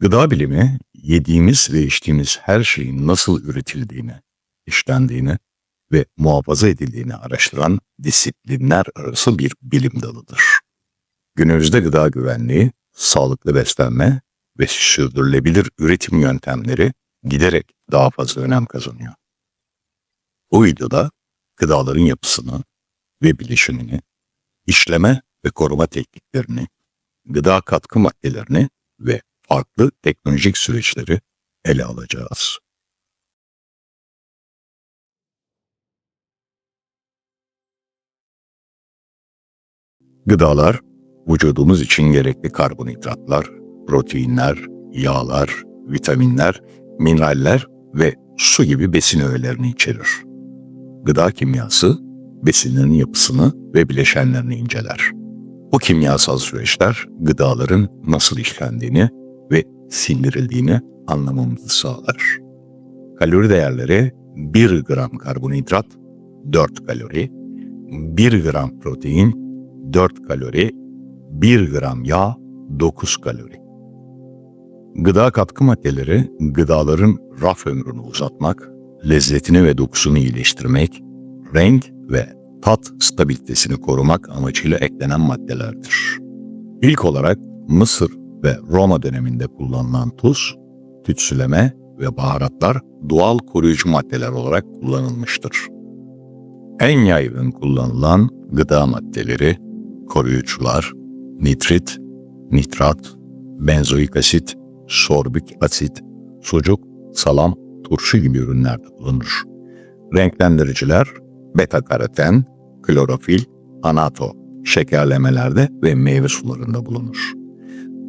Gıda bilimi, yediğimiz ve içtiğimiz her şeyin nasıl üretildiğini, işlendiğini ve muhafaza edildiğini araştıran disiplinler arası bir bilim dalıdır. Günümüzde gıda güvenliği, sağlıklı beslenme ve sürdürülebilir üretim yöntemleri giderek daha fazla önem kazanıyor. Bu videoda gıdaların yapısını ve bileşimini, işleme ve koruma tekniklerini, gıda katkı maddelerini ve farklı teknolojik süreçleri ele alacağız. Gıdalar, vücudumuz için gerekli karbonhidratlar, proteinler, yağlar, vitaminler, mineraller ve su gibi besin öğelerini içerir. Gıda kimyası, besinlerin yapısını ve bileşenlerini inceler. Bu kimyasal süreçler gıdaların nasıl işlendiğini ve sindirildiğini anlamamızı sağlar. Kalori değerleri 1 gram karbonhidrat 4 kalori, 1 gram protein 4 kalori, 1 gram yağ 9 kalori. Gıda katkı maddeleri gıdaların raf ömrünü uzatmak, lezzetini ve dokusunu iyileştirmek, renk ve tat stabilitesini korumak amacıyla eklenen maddelerdir. İlk olarak Mısır ve Roma döneminde kullanılan tuz, tütsüleme ve baharatlar doğal koruyucu maddeler olarak kullanılmıştır. En yaygın kullanılan gıda maddeleri koruyucular, nitrit, nitrat, benzoik asit, sorbik asit, sucuk, salam, turşu gibi ürünlerde bulunur. Renklendiriciler beta karoten, klorofil, anato, şekerlemelerde ve meyve sularında bulunur.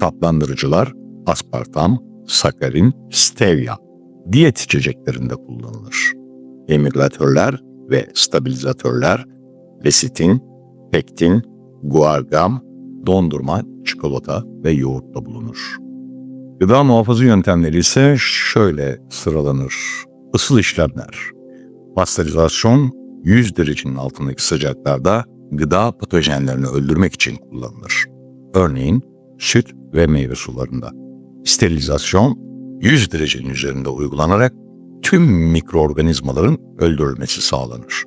Tatlandırıcılar aspartam, sakarin, stevia diyet içeceklerinde kullanılır. Emülgatörler ve stabilizatörler lesitin, pektin, guargam, dondurma, çikolata ve yoğurtta bulunur. Gıda muhafaza yöntemleri ise şöyle sıralanır. Isıl işlemler, Pasteurizasyon 100 derecenin altındaki sıcaklarda gıda patojenlerini öldürmek için kullanılır. Örneğin süt ve meyve sularında. Sterilizasyon 100 derecenin üzerinde uygulanarak tüm mikroorganizmaların öldürülmesi sağlanır.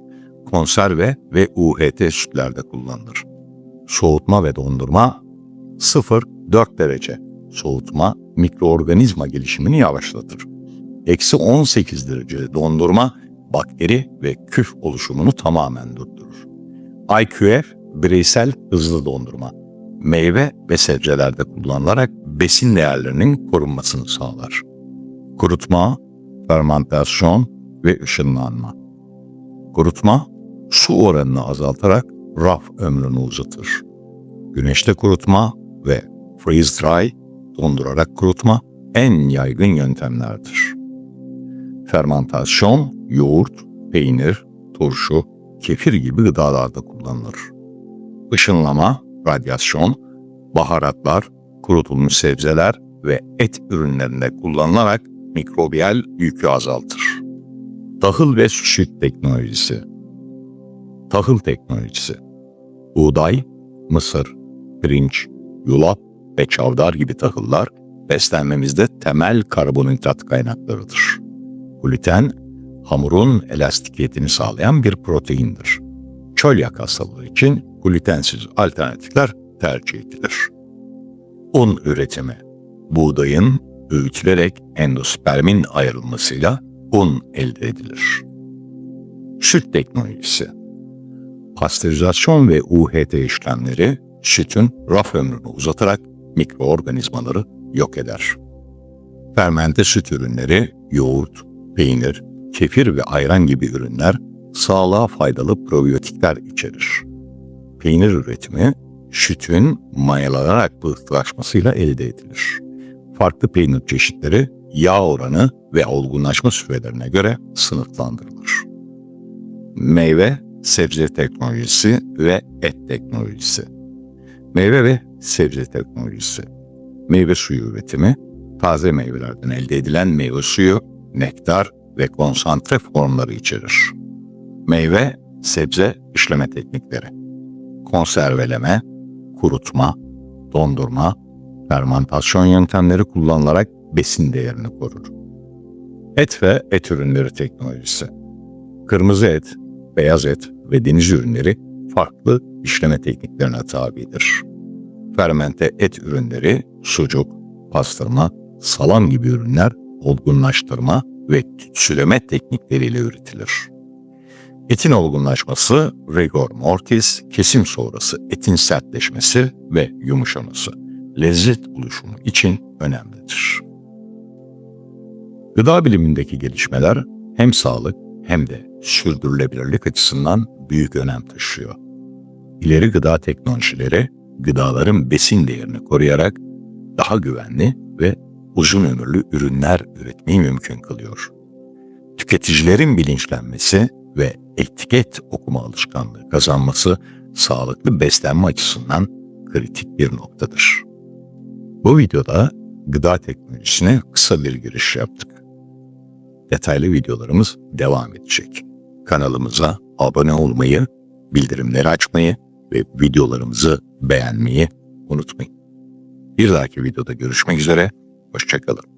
Konserve ve UHT sütlerde kullanılır. Soğutma ve dondurma 0-4 derece soğutma mikroorganizma gelişimini yavaşlatır. Eksi 18 derece dondurma bakteri ve küf oluşumunu tamamen durdurur. IQF bireysel hızlı dondurma meyve ve sebzelerde kullanılarak besin değerlerinin korunmasını sağlar. Kurutma, fermentasyon ve ışınlanma. Kurutma, su oranını azaltarak raf ömrünü uzatır. Güneşte kurutma ve freeze dry, dondurarak kurutma en yaygın yöntemlerdir. Fermentasyon, yoğurt, peynir, turşu, kefir gibi gıdalarda kullanılır. Işınlama, radyasyon, baharatlar, kurutulmuş sebzeler ve et ürünlerinde kullanılarak mikrobiyal yükü azaltır. Tahıl ve süt teknolojisi Tahıl teknolojisi Buğday, mısır, pirinç, yulaf ve çavdar gibi tahıllar beslenmemizde temel karbonhidrat kaynaklarıdır. Gluten, hamurun elastikiyetini sağlayan bir proteindir. Çölyak hastalığı için glutensiz alternatifler tercih edilir. Un üretimi Buğdayın öğütülerek endospermin ayrılmasıyla un elde edilir. Süt teknolojisi Pasteurizasyon ve UHT işlemleri sütün raf ömrünü uzatarak mikroorganizmaları yok eder. Fermente süt ürünleri, yoğurt, peynir, kefir ve ayran gibi ürünler sağlığa faydalı probiyotikler içerir. Peynir üretimi sütün mayalanarak pıhtılaşmasıyla elde edilir. Farklı peynir çeşitleri yağ oranı ve olgunlaşma sürelerine göre sınıflandırılır. Meyve, sebze teknolojisi ve et teknolojisi. Meyve ve sebze teknolojisi. Meyve suyu üretimi, taze meyvelerden elde edilen meyve suyu, nektar ve konsantre formları içerir. Meyve, sebze işleme teknikleri. Konserveleme, kurutma, dondurma, fermantasyon yöntemleri kullanılarak besin değerini korur. Et ve et ürünleri teknolojisi. Kırmızı et, beyaz et ve deniz ürünleri farklı işleme tekniklerine tabidir. Fermente et ürünleri, sucuk, pastırma, salam gibi ürünler olgunlaştırma ve tütsüleme teknikleriyle üretilir. Etin olgunlaşması, rigor mortis, kesim sonrası etin sertleşmesi ve yumuşaması, lezzet oluşumu için önemlidir. Gıda bilimindeki gelişmeler hem sağlık hem de sürdürülebilirlik açısından büyük önem taşıyor. İleri gıda teknolojileri gıdaların besin değerini koruyarak daha güvenli ve uzun ömürlü ürünler üretmeyi mümkün kılıyor. Tüketicilerin bilinçlenmesi ve etiket okuma alışkanlığı kazanması sağlıklı beslenme açısından kritik bir noktadır. Bu videoda gıda teknolojisine kısa bir giriş yaptık. Detaylı videolarımız devam edecek. Kanalımıza abone olmayı, bildirimleri açmayı ve videolarımızı beğenmeyi unutmayın. Bir dahaki videoda görüşmek üzere, hoşçakalın.